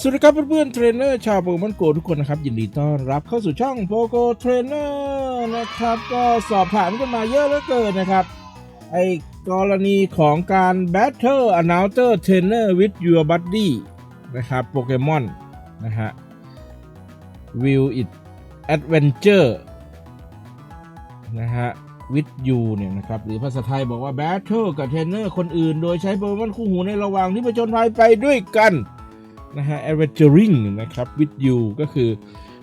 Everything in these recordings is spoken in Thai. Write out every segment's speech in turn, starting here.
สวัสดีครับเพื่อนๆเทรนเนอร์ชาวโปเกมอนโกทุกคนนะครับ ยินดีต้อนรับเข้าสู่ช่องโปโกเทรนเนอร์นะครับ ก็สอบถามกันมาเยอะเหลือเกินนะครับ ไอ้กรณีของการ Battle Announcer Trainer with your buddy นะครับโปเกมอนนะฮะ Will it adventure นะฮะ with you เนี่ยนะครับ หรือภาษาไทยบอกว่า Battle กับเทรนเนอร์คนอื่น โดยใช้โปเกมอนคู่หูในระหว่างที่ผจญภัยไปด้วยกัน นะฮะ adventuring นะครับ with you ก็คือ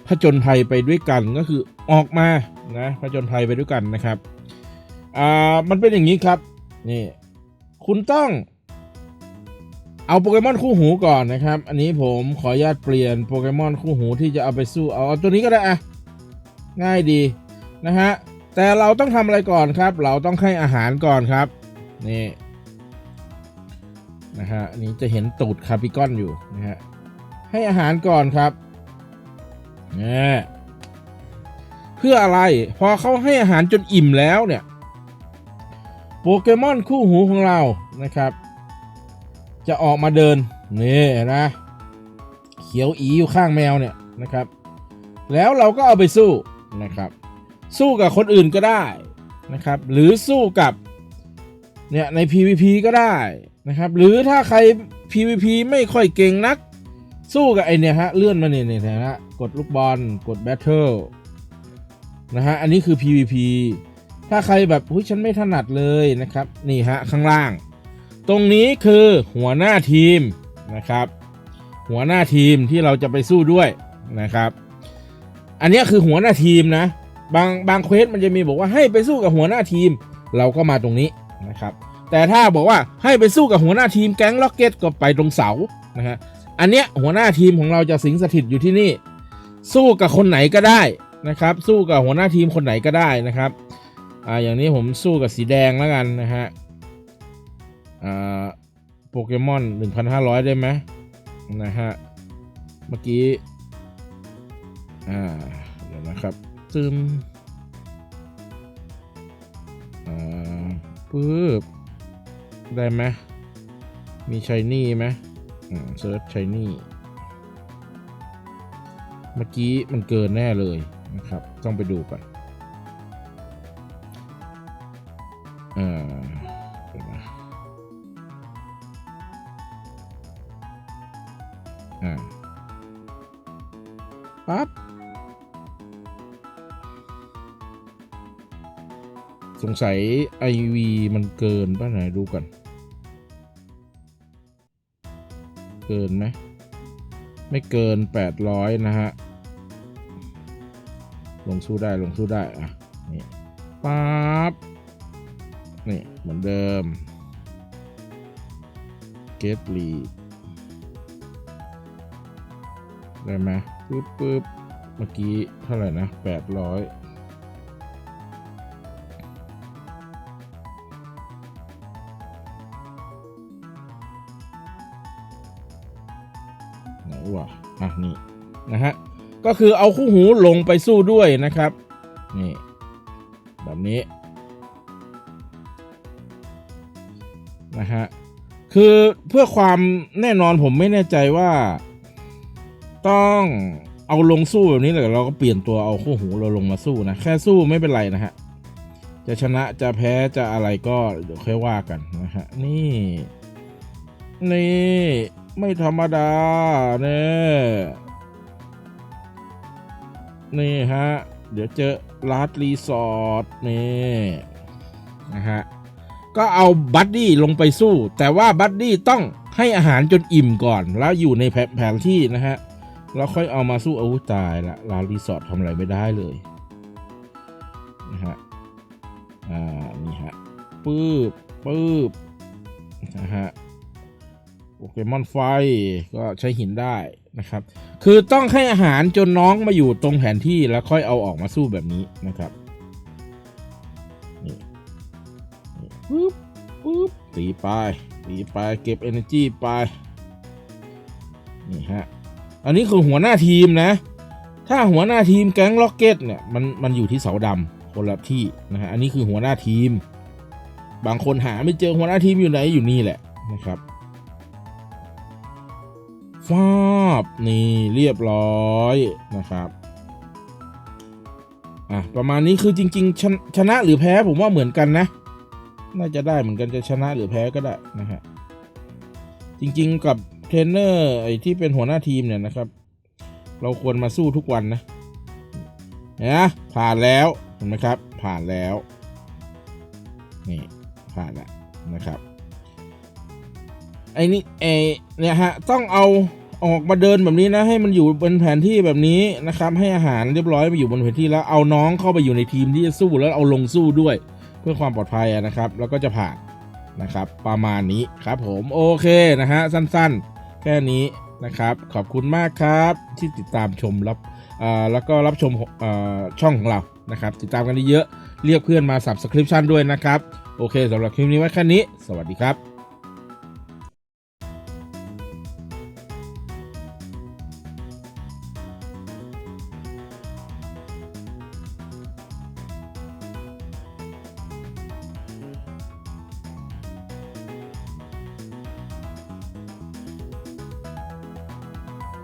ผจญภัยไปด้วยกันก็คือออกมานะผจญภัยไปด้วยกันนะครับอ่ามันเป็นอย่างนี้ครับนี่คุณต้องเอาโปเกมอนคู่หูก่อนนะครับ อันนี้ผมขออนุญาตเปลี่ยนโปเกมอนคู่หูที่จะเอาไปสู้เอาเอาตัวนี้ก็ได้อะง่ายดีนะฮะแต่เราต้องทำอะไรก่อนครับ เราต้องให้อาหารก่อนครับนี่ นะฮะอันนี้จะเห็นตูดคาปิกอนอยู่นะฮะให้อาหารก่อนครับเนี่ยเพื่ออะไรพอเขาให้อาหารจนอิ่มแล้วเนี่ยโปเกมอนคู่หูของเรานะครับ จะออกมาเดินนี่นะเขียวอีอยู่ข้างแมวเนี่ยนะครับ แล้วเราก็เอาไปสู้นะครับ สู้กับคนอื่นก็ได้นะครับ หรือสู้กับ เนี่ยใน PVP ก็ได้นะครับ หรือถ้าใคร PVP ไม่ค่อยเก่งนัก สู้กับไอเนี่ยฮะ เลื่อนมาเนี่ยเนี่ยนะฮะกดลูกบอลกด Battle นะฮะ อันนี้คือ PVP ถ้าใครแบบหุ้ยฉันไม่ถนัดเลยนะครับ นี่ฮะ ข้างล่าง ตรงนี้คือหัวหน้าทีมนะครับ หัวหน้าทีมที่เราจะไปสู้ด้วยนะครับ อันนี้คือหัวหน้าทีมนะ บางบางเควสมันจะมีบอกว่าให้ไปสู้กับหัวหน้าทีม เราก็มาตรงนี้ นะครับ แต่ถ้าบอกว่าให้ไปสู้กับหัวหน้าทีมแก๊งล็อกเก็ตก็ไปตรงเสานะฮะอันเนี้ยหัวหน้าทีมของเราจะสิงสถิตอยู่ที่นี่ สู้กับคนไหนก็ได้นะครับ สู้กับหัวหน้าทีมคนไหนก็ได้นะครับอ่าอย่างนี้ผมสู้กับสีแดงแล้วกันนะฮะอ่าโปเกมอน 1,500 ได้ไหมนะฮะเมื่อกี้อ่าเดี๋ยวนะครับ ซึมาปึ๊บได้ไหมมีชายนี่ไหมเซิร์ชชายนี่ เมื่อกี้มันเกินแน่เลยนะครับ ต้องไปดูก่อนอ่าเดี๋ยวนะอ่าปั๊บ สงสัย IV มันเกินป่ะไหนดูก่อน เกินไหมไม่เกิน 800 นะฮะ ลงสู้ได้ลงสู้ได้ อะ นี่ปั๊บนี่ เหมือนเดิม get lead ได้ไหมปึ๊บปึ๊บเมื่อกี้เท่าไหร่นะ 800 วะอะนี่นะฮะก็คือเอาคู่หูลงไปสู้ด้วยนะครับ นี่ แบบนี้นะฮะคือเพื่อความแน่นอนผมไม่แน่ใจว่า ต้องเอาลงสู้แบบนี้เลยเราก็เปลี่ยนตัวเอาคู่หูเราลงมาสู้นะ แค่สู้ไม่เป็นไรนะฮะจะชนะจะแพ้จะอะไรก็เดี๋ยวค่อยว่ากันนะฮะนี่ นี่ ไม่ธรรมดาเนี่ยนี่ฮะ เดี๋ยวเจอลาดรีสอร์ทนี่นะฮะ ก็เอาบัดดี้ลงไปสู้ แต่ว่าบัดดี้ต้องให้อาหารจนอิ่มก่อน แล้วอยู่ในแผแผนที่นะฮะ แล้วค่อยเอามาสู้อาวุธตายละลาดรีสอร์ททำอะไรไม่ได้เลยนะฮะ อ่า นี่ฮะปื๊บปื๊บนะฮะ โปเกมอนไฟก็ใช้หินได้นะครับ คือต้องให้อาหารจนน้องมาอยู่ตรงแผนที่แล้วค่อยเอาออกมาสู้แบบนี้นะครับนี่ปึ๊บปึ๊บตีไปตีไปเก็บ energy ไปนี่ฮะอันนี้คือหัวหน้าทีมนะ ถ้าหัวหน้าทีมแก๊งล็อกเก็ตเนี่ยมันมันอยู่ที่เสาดำคนละที่นะฮะอันนี้คือหัวหน้าทีม บางคนหาไม่เจอหัวหน้าทีมอยู่ไหนอยู่นี่แหละนะครับ ฟาบนี่เรียบร้อยนะครับอะประมาณนี้คือจริง ๆชนะชนะหรือแพ้ผมว่าเหมือนกันนะ น่าจะได้เหมือนกันจะชนะหรือแพ้ก็ได้นะฮะจริงๆกับเทรนเนอร์ไอ้ที่เป็นหัวหน้าทีมเนี่ยนะครับ เราควรมาสู้ทุกวันนะนะผ่านแล้วเห็นไหมครับ ผ่านแล้วนี่ผ่านแล้วนะครับ ไอ้นี่ไอเนี่ยฮะต้องเอาออกมาเดินแบบนี้นะ ให้มันอยู่บนแผนที่แบบนี้นะครับ ให้อาหารเรียบร้อยไปอยู่บนแผนที่แล้วเอาน้องเข้าไปอยู่ในทีมที่จะสู้แล้วเอาลงสู้ด้วย เพื่อความปลอดภัยนะครับ แล้วก็จะผ่านนะครับ ประมาณนี้ครับผมโอเคนะฮะสั้นๆ แค่นี้นะครับ ขอบคุณมากครับที่ติดตามชมรับแล้วก็รับชมช่องของเรานะครับ ติดตามกันเยอะเรียกเพื่อนมา subscription ด้วยนะครับ โอเคสำหรับคลิปนี้ไว้แค่นี้ สวัสดีครับ